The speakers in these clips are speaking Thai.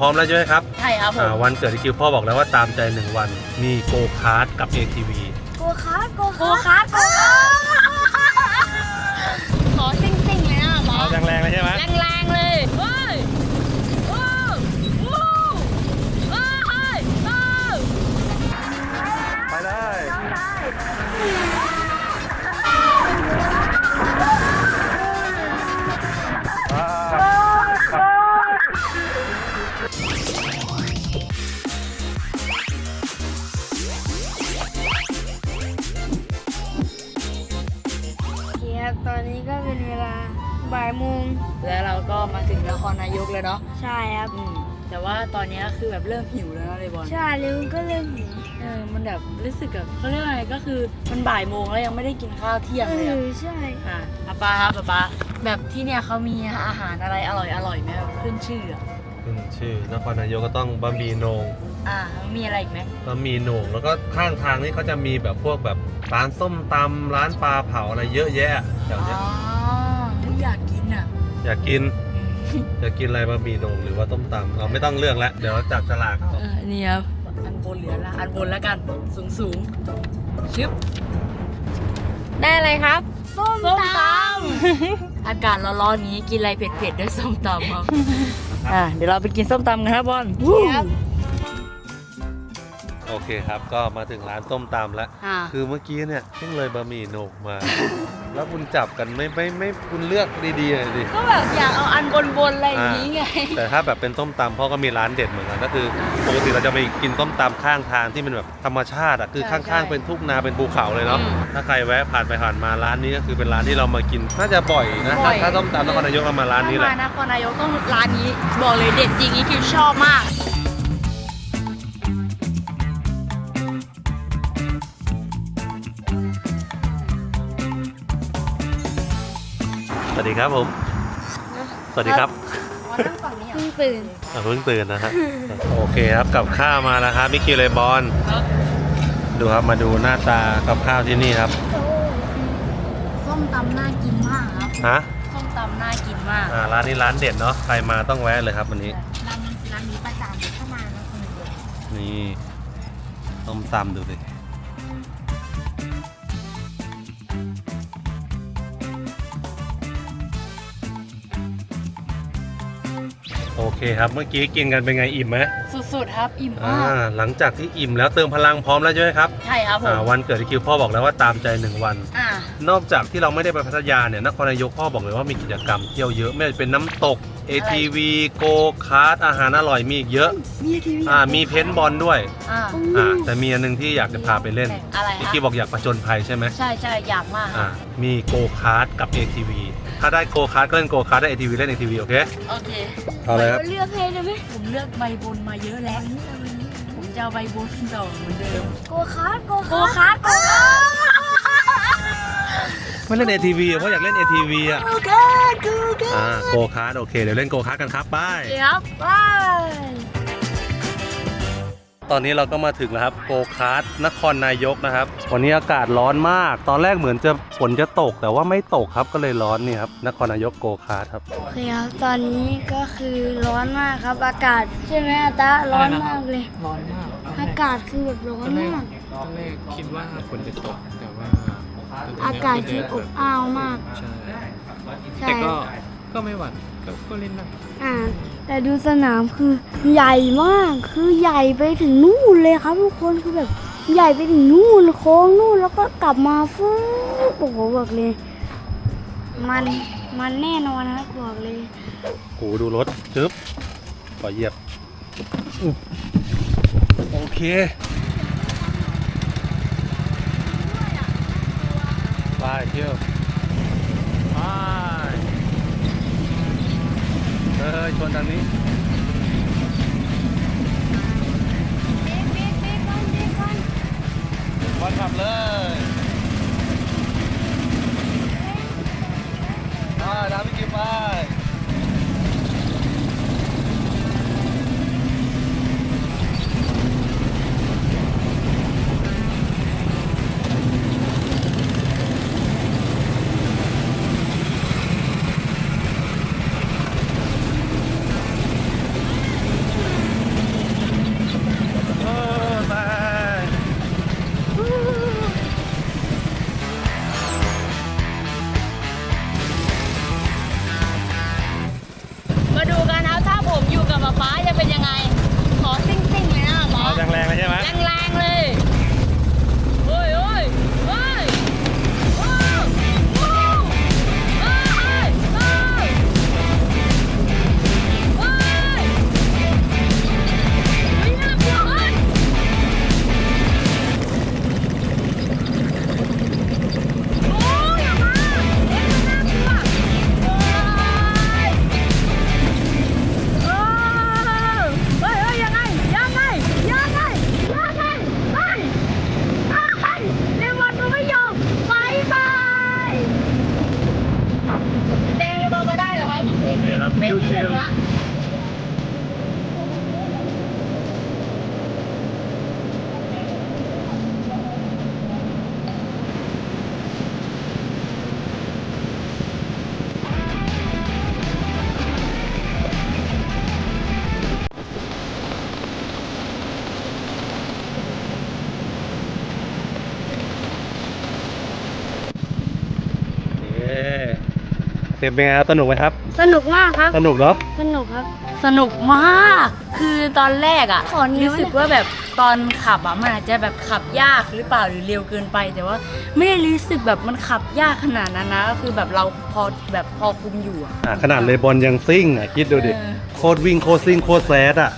พร้อมแล้วใช่ไหมครับใช่ครับผอ่ามวันเกิดที่คิวพ่อบอกแล้วว่าตามใจหนึ่งวัน มีโกคาร์ดกับ ATV โกคาร์ทโกโกคาร์ทโกคาร์ท คครับ ตอนนี้ก็เป็นเวลาบ่ายโมงแล้วเราก็มาถึงนครนายกแล้วเนาะใช่ครับ อืมแต่ว่าตอนนี้คือแบบเริ่มหิวแล้วนะเลยบอลใช่เลยมันก็เริ่มหิวเออมันแบบรู้สึกแบบเขาเรียกว่าอะไรก็คือมันบ่ายโมงแล้วยังไม่ได้กินข้าวเที่ยงเอเลยอะอใช่ อะป้าป้าครับป้าป้าแบบที่เนี่ยเขามีอาหารอะไรอร่อยอร่อยไหมแบบขึ้นชื่ออะ ขึ้นชื่อนครนายกก็ต้องบะหมี่โหนงอ่า มีอะไรอีกไหมบะหมี่โหนงแล้วก็ข้างทางนี่เขาจะมีแบบพวกแบบร้านส้มตำร้านปลาเผาอะไรเยอะแยะแถวอ๋เนี้ยอไม่อยากกินอะอยากกินอยากกินอะไรบะหมี่โหนงหรือว่าต้มตำเราไม่ต้องเลือกแล้วเดี๋ยวจับฉลากเอาเออนี่ครับอันบนเหลือละอันบนแล้วกันสูงสูงชึบได้อะไรครับ ส้มส้มตตำอากาศร้อนๆนี้กินอะไรเผ็ดๆด้วยส้มตำครับ อ่าเดี๋ยวเราไปกินส้มตำกันครับบอลำครับ โอเคครับ ก็มาถึงร้านส้มตำแล้วอ่าคือเมื่อกี้เนี่ยเพิ่งเลยบะหมี่โหนกมา แล้วคุณจับกันไม่ไม่ไม่คุณเลือกดีๆหน่อยดิ ก็แบบอยากเอาอันบนๆอะไรอย่างนี้ไง แต่ถ้าแบบเป็นต้มตำพ่อก็มีร้านเด็ดเหมือนกันก็คือปกติเราจะไปกินต้มตำข้างทางที่มันแบบธรรมชาติอะคือใช่ข้างใช่ๆเป็นทุ่งนาเป็นภูเขาเลยเนาะอืมถ้าใครแวะผ่านไปผ่านมาร้านนี้ก็คือเป็นร้านที่เรามากินน่าจะบ่อยนะบ่ถ้าอย ถ้าต้มตำนครนายกเรามาร้านนี้แหละ ถ้มานครนายกต้องร้านนี้บอกเลยเด็ดจริงนี่คือชอบมาก สวัสดีครับผม สวัสดีครับมานั่งฝั่งนี้เพิ่งตื่นอะเพิ่งตื่นนะฮะ โอเคครับกับข้าวมาแล้วครับมิคิวเลยบอลดูครับมาดูหน้าตากับข้าวที่นี่ครับ ส้มตำน่ากินมากครับ ฮะ ส้มตำน่ากินมาก อ่าร้านนี้ร้านเด็ดเนาะ ใครมาต้องแวะเลยครับวันนี้ ร้านร้านนี้ประจำเข้ามานะคนเดียวนี่ต้มตำดูสิ เคครับ เมื่อกี้กินกันเป็นไงอิ่มไหมสุดๆครับอิ่มอ่ามากหลังจากที่อิ่มแล้วเติมพลังพร้อมแล้วใช่ไหมครับใช่ครับผมอ่าวันเกิดที่คิวพ่อบอกแล้วว่าตามใจหนึ่งวัน อ่านอกจากที่เราไม่ได้ไปพัทยาเนี่ยนครนายกพ่อบอกเลยว่ามีกิจกรรมเที่ยวเยอะไม่ว่าจะเป็นน้ำตก ATV โกคาร์ดอาหารอร่อยมีอีกเยอะมีทีวีอ่ามีเพนท์บอลด้วยอ่าอ่าแต่มีอันหนึงที่อยากจะพาไปเล่นอะไรคพี่รับกี้บอกอยากประจนภัยใช่ไหมใช่ใช่อยากมากคอ่ารับมีโกคาร์ดกับ ATV ถ้าได้โกคาร์ดก็เล่นโกคาร์ดได้ ATV เล่น ATV โอเคโอเคเอาเลยครับเลือกให้ได้ไหมผมเลือกใบบนมาเยอะแล้ว ผมจะเอาใบบนต่อเหมือนเดิมโกคาร์ทโกโกคาร์ทโกคาร์ทไม่เล่น ATV อะเพราะอยากเล่น ATV อะโกคาร์ทโกคาร์ทอ่าโกคาร์ดโอเคเดี๋ยวเล่นโกคาร์ดกันครับไป เดี๋ยวไป ตอนนี้เราก็มาถึงแล้วครับโกคาร์ดนครนายกนะครับ วันนี้อากาศร้อนมาก ตอนแรกเหมือนจะฝนจะตก แต่ว่าไม่ตกครับก็เลยร้อนนี่ครับนครนายกโกคาร์ดครับโอเคครับตอนนี้ก็คือร้อนมากครับ อากาศใช่ไหมอาตาร้อนมากเลย ร้อนมากอากาศคือแบบร้อนมากตอนแรกคิดว่าฝนจะตกแต่ว่าอากาศคืออบอ้าวมากใช่ใช่แต่ก็ก็ไม่หวั่น ก็ก็เล่นได้อ่า แต่ดูสนามคือใหญ่มาก คือใหญ่ไปถึงนู่นเลยครับทุกคนคือแบบใหญ่ไปถึงนู่นโค้งนู่นแล้วก็กลับมาฟื้บโอ้โหบอกเลย มันมันแน่นอนนะครับบอกเลยโหดูรถจึ๊บขอเหยียบอุ๊บโอเคไปเที่ยวไปเฮ้ย ชนทางนี้ มาดูกัน เป็นไงครับสนุกไหมครับ สนุกมากครับ สนุกเนาะ สนุกครับ สนุกมาก คือตอนแรกอะขอนิ้ว รู้สึกว่าแบบตอนขับอะมันอาจจะแบบขับยากหรือเปล่าหรือเร็วเกินไป แต่ว่าไม่ได้รู้สึกแบบมันขับยากขนาดนั้นนะก็คือแบบเราพอแบบพอคุมอยู่อะอะขนาดเลบอนยังซิ่งอะคิดดูดิ เออ โคตรวิ่งโคตรซิ่งโคตรแซดอะ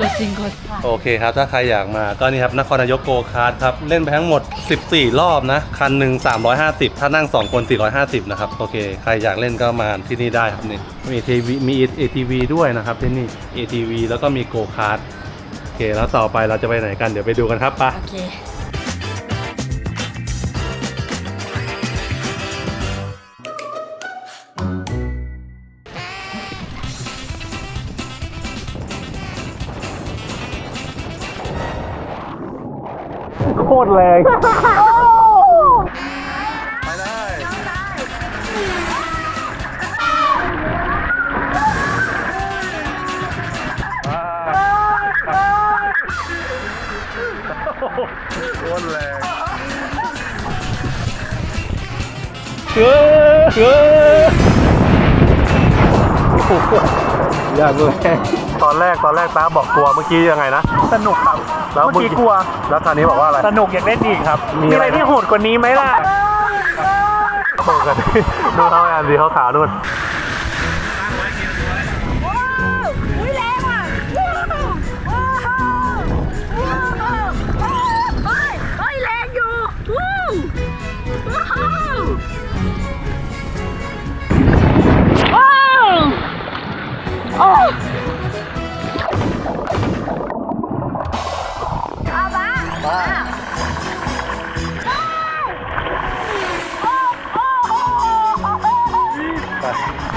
กดจริงกดโอเคครับ ถ้าใครอยากมาก็นี่ครับนครนายกโกคาร์ดครับ เล่นไปทั้งหมด 14 รอบนะ คันหนึ่ง350 ถ้านั่ง 2 คน 450 นะครับ โอเค ใครอยากเล่นก็มาที่นี่ได้ครับนี่มีทีวีมี ATV ด้วยนะครับที่นี่ ATV แล้วก็มีโกคาร์ดโอเค แล้วต่อไปเราจะไปไหนกันเดี๋ยวไปดูกันครับไปะโอเค ตรแรงไปได้โคตรแรงเฮ้ยเฮ้ยโอ้โหยากเลย ตอนแรกตอนแรกตาบอกกลัวเมื่อกี้ยังไงนะ สนุกครับแล้วเมื่อกี้กลัว แล้วคราวนี้บอกว่าอะไร สนุกอยากเล่นอีกครับ มีมีอะอะไรไรที่โหดกว่านี้ไหมล่ะโอ้กันดูเขาแอนดีเขาขาวนู่น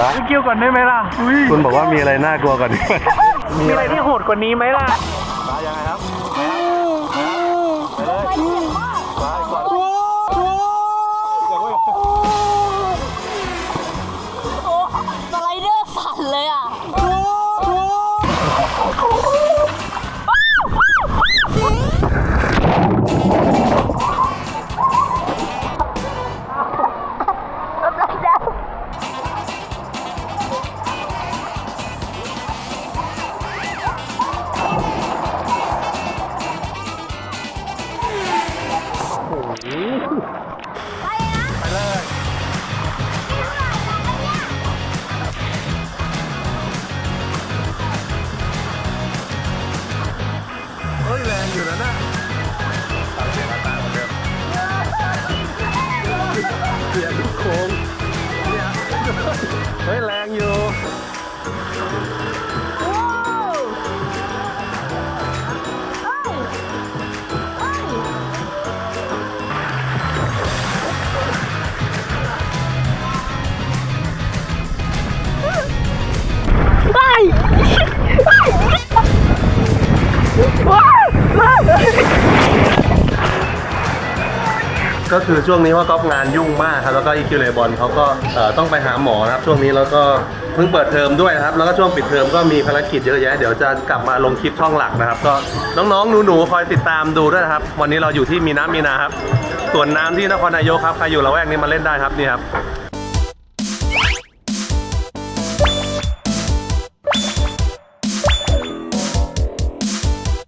ไปพี่กิ้วก่อนได้ไหมล่ะอุ๊ยคุณบอกว่ามีอะไรน่ากลัวกว่านี้ มีอะไรที่โหดกว่านี้ไหมล่ะ ก็คือช่วงนี้ว่าก๊อฟงานยุ่งมากครับแล้วก็อีคิวเลบอลเขาก็เอ่อต้องไปหาหมอนะครับช่วงนี้แล้วก็ พิ่งเปิดเทอมด้วยนะครับ แล้วก็ช่วงปิดเทอมก็มีภารกิจเยอะแยะ เดี๋ยวจะกลับมาลงคลิปช่องหลักนะครับ ก็น้องๆหนูๆคอยติดตามดูด้วยนะครับ วันนี้เราอยู่ที่มีน้ำมีนาครับสวนน้ำที่นครนายกครับ ใครอยู่ละแวกนี้มาเล่นได้ครับนี่ครับ